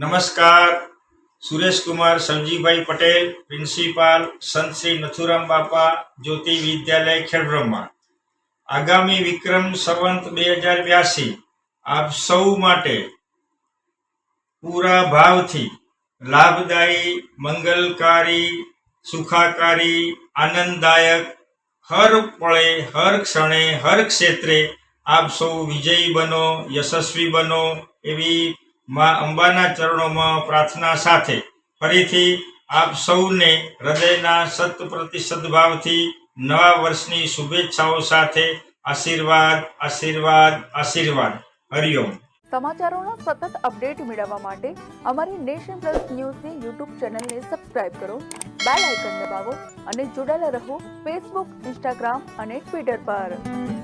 નમસ્કાર. સુરેશકુમાર સવજીભાઈ પટેલ, પ્રિન્સિપાલ, સંત શ્રી નથુરામ બાપા, જ્યોતિ વિદ્યાલય, ખેડબ્રહ્મા. આગામી વિક્રમ સંવંત બે હજાર બ્યાસી આપ સૌ માટે પૂરા ભાવથી લાભદાયી, મંગલકારી, સુખાકારી, આનંદદાયક, હર પળે, હર ક્ષણે, હર ક્ષેત્રે આપ સૌ વિજયી બનો, યશસ્વી બનો એવી મા અંબાના ચરણોમાં પ્રાર્થના સાથે ફરીથી આપ સૌને હૃદયના સત પ્રતિશત ભાવથી નવા વર્ષની શુભેચ્છાઓ સાથે આશીર્વાદ આશીર્વાદ આશીર્વાદ. હરિઓમ સમાચારોનો સતત અપડેટ મેળવવા માટે અમારી નેશન પ્લસ ન્યૂઝની યુટ્યુબ ચેનલને સબસ્ક્રાઇબ કરો, બેલ આઇકન દબાવો અને જોડાયેલા રહો ફેસબુક, ઇન્સ્ટાગ્રામ અને ટ્વિટર પર.